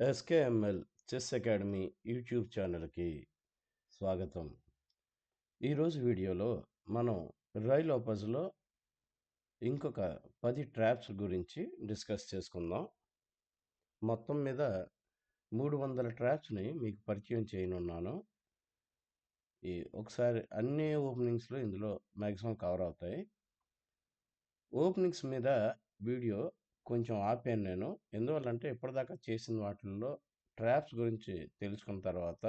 SKML chess academy YouTube ఛానల్కి స్వాగతం. ఈరోజు వీడియోలో మనం రైల్ ఆపజ్లో ఇంకొక పది ట్రాప్స్ గురించి డిస్కస్ చేసుకుందాం. మొత్తం మీద మూడు వందల ట్రాప్స్ని మీకు పరిచయం చేయనున్నాను. ఈ ఒకసారి అన్ని ఓపెనింగ్స్లో ఇందులో మ్యాక్సిమం కవర్ అవుతాయి. ఓపెనింగ్స్ మీద వీడియో కొంచెం ఆపాను నేను. ఎందువల్లంటే ఇప్పటిదాకా చేసిన వాటిల్లో ట్రాప్స్ గురించి తెలుసుకున్న తర్వాత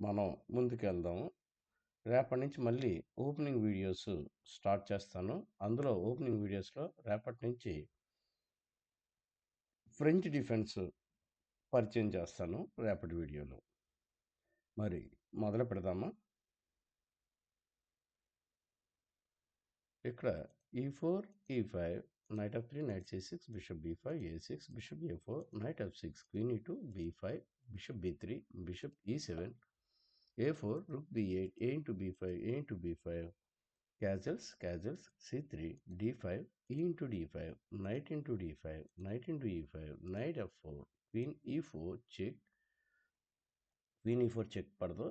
మనం ముందుకు వెళ్దాము రేపటి నుంచి మళ్ళీ ఓపెనింగ్ వీడియోస్ స్టార్ట్ చేస్తాను. అందులో ఓపెనింగ్ వీడియోస్లో రేపటి నుంచి ఫ్రెంచ్ డిఫెన్స్ పరిచయం చేస్తాను రేపటి వీడియోలో. మరి మొదలు పెడదామా? ఇక్కడ e four e five knight f three knight c six bishop b five a six bishop a four knight f six queen e two b five bishop b three bishop e seven a four rook b eight a into b five a into b five castles castles c three d five e into d five knight into d five knight into e five knight f four queen e four check queen e four check పడదు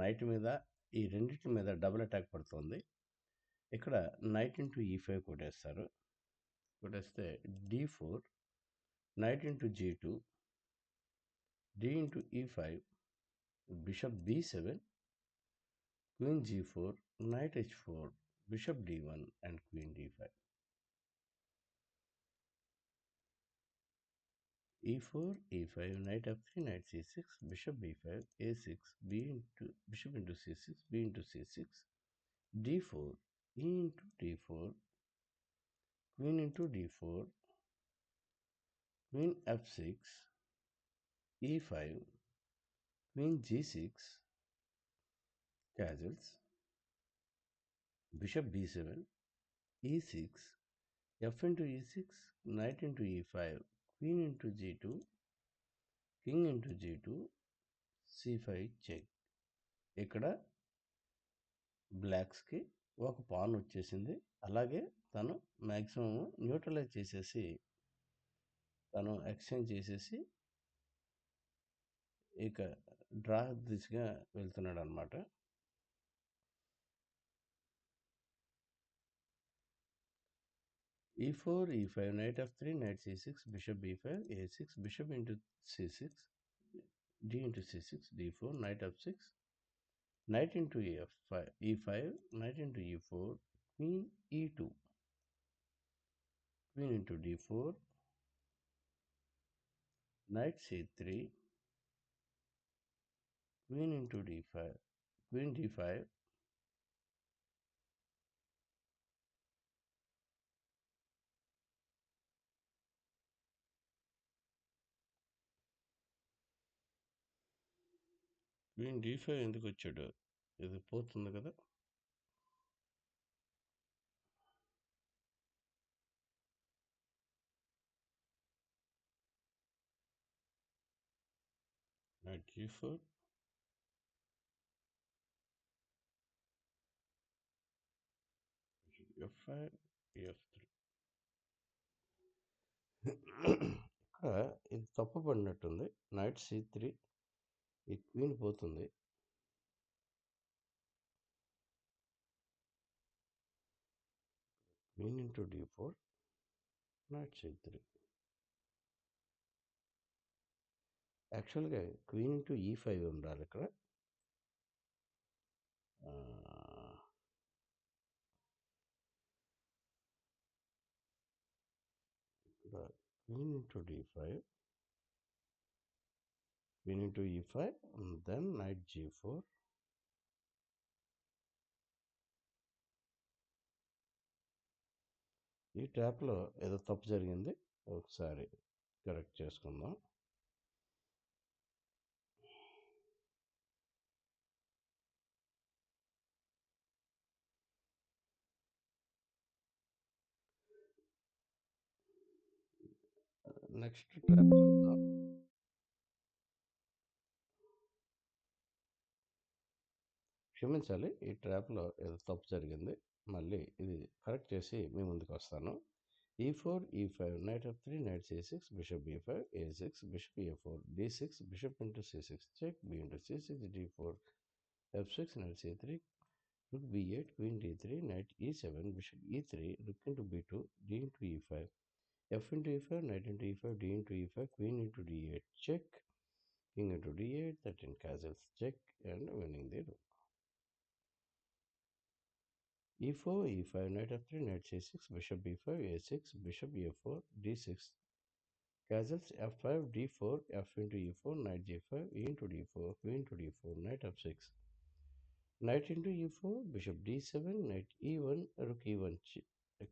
knight మీద ఈ రెండింటి మీద double attack పడుతుంది. ఇక్కడ knight into e five కొట్టేస్తారు. What is the d four? Knight into g2 d into e5 bishop b7 queen g4 knight h4 bishop d1 and queen d5 e4 e5 knight f3 knight c6 bishop b5 a6 b into bishop into c6 b into c6 d4 e into d4 queen into d4 queen f6 e5 queen g6 castles bishop b7 e6 f into e6 knight into e5 queen into g2 king into g2 c5 check ఇక్కడ బ్లాక్స్కి ఒక pan వచ్చేసింది. అలాగే తను maximum neutralise చేసేసి తను exchange చేసేసి ఇక draw దిశగా వెళ్తున్నాడు అనమాట e four e five knight f three knight c six bishop b five a six bishop into c six d into c six d four knight f six knight into f5 e5 knight into e4 queen e2 queen into d4 knight c3 queen into d5 queen d5 queen d five ఎందుకు వచ్చాడు ఇది పోతుంది కదా? Night G four F ఇక్కడ ఇది తప్పు పడినట్టుంది. Knight c three. ఈ queen పోతుంది queen into d four not c three యాక్చువల్గా క్వీన్ ఇంటూ ఈ ఫైవ్ ఉండాలి ఇక్కడ. ఇక్కడ queen into d five queen into e5 and then knight g4 ఈ ట్యాప్లో ఏదో తప్పు జరిగింది. ఒకసారి కరెక్ట్ చేసుకుందాం. నెక్స్ట్ ట్యాప్ క్షమించాలి. ఈ ట్రాప్లో ఏదో తప్పు జరిగింది. మళ్ళీ ఇది కరెక్ట్ చేసి మీ ముందుకు వస్తాను. E four e five knight f three knight c six bishop b five a six bishop a four b six bishop into c six check b into c six d four f six knight c three rook b eight queen d three knight e seven bishop e three rook into b two d into e five f into e five knight into e five d into e five queen into d eight check king into d eight thirteen castles check and winning the rook e4, e5, knight f3, knight c6, bishop b5, a6, bishop a4, d6, castles f5, d4, f into e4, knight g5, e into d4, queen to d4, knight f6, knight into e4, bishop d7, knight e1, rook e1,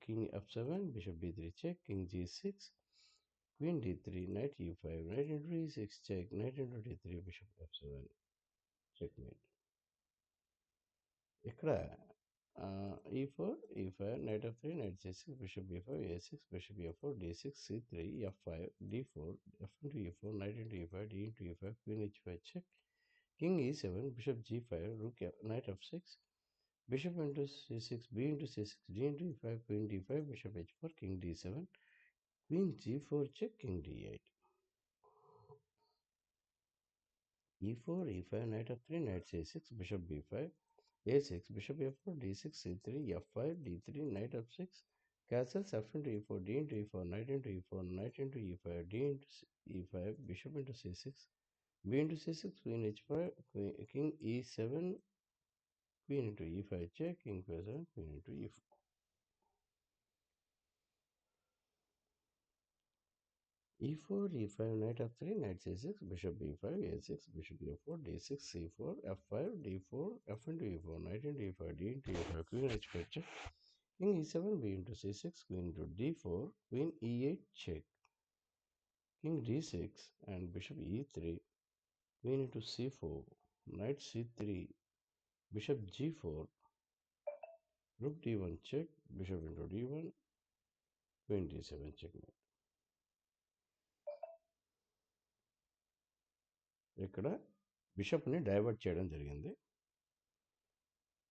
king f7, bishop b3 check, king g6, queen d3, knight e5, knight into e6 check, knight into d3, bishop f7, checkmate. ఇక్కడ uh, e4 e5 knight f3 knight c6 bishop b5 a6 bishop b four d6 c3 f5 d4 f into e4 knight into e5 d into e5 queen h5 check. King e7 bishop g5 rook knight f6 bishop into c6 b into c6 d into e5 queen d5 bishop h4 king d7 queen g4 check king d8 e4 e5 knight f3 knight c6 bishop b5 a6, bishop f4, d6, c3, f5, d3, knight f6, castles f into e4, d into e4, knight into e4, knight into e5, d into e5, bishop into c6, b into c6, queen h5, queen, king e7, queen into e5 check, king q7, queen into e4. E4, e5, knight f3, knight c6, bishop b5, a6, bishop a4, d6, c4, f5, d4, f into e4, knight into e5, d into e5, queen h5 check, king e7, b into c6, queen into d4, queen e8 check, king d6 and bishop e3, queen into c4, knight c3, bishop g4, rook d1 check, bishop into d1, queen d7 checkmate. ఇక్కడ బిషప్ని divert చేయడం జరిగింది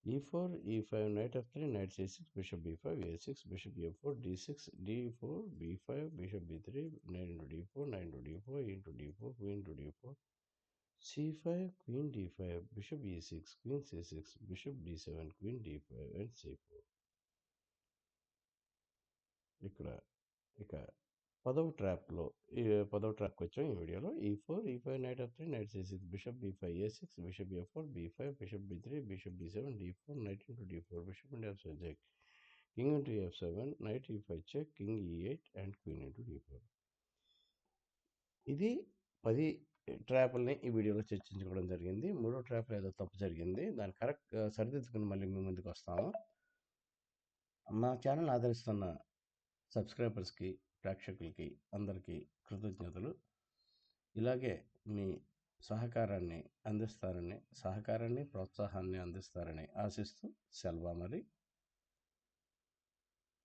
E four E five knight F three knight C six bishop B five A six bishop A four D six D four B five bishop B three nine into D four nine to D four into D four queen to D four C five queen D five bishop E six queen C six bishop D seven queen D five and C four ఇక్కడ ఇక పదవ ట్రాప్లో ఈ పదవ ట్రాప్కి వచ్చాం ఈ వీడియోలో. E four e five knight f three knight c six bishop b five a six bishop a four b five bishop b three bishop b seven d four knight into d four bishop into f seven check king into f seven knight e five check king e eight and queen into d four. ఇది పది ట్రాప్లని ఈ వీడియోలో చర్చించుకోవడం జరిగింది. మూడో ట్రాప్లో ఏదో తప్పు జరిగింది. దాన్ని కరెక్ట్ సరిదిద్దుకుని మళ్ళీ మీ ముందుకు వస్తాము మా ఛానల్ ఆదరిస్తున్న సబ్స్క్రైబర్స్కి ప్రేక్షకులకి అందరికీ కృతజ్ఞతలు. ఇలాగే మీ సహకారాన్ని అందిస్తారని సహకారాన్ని ప్రోత్సాహాన్ని అందిస్తారని ఆశిస్తూ సెలవు మరి.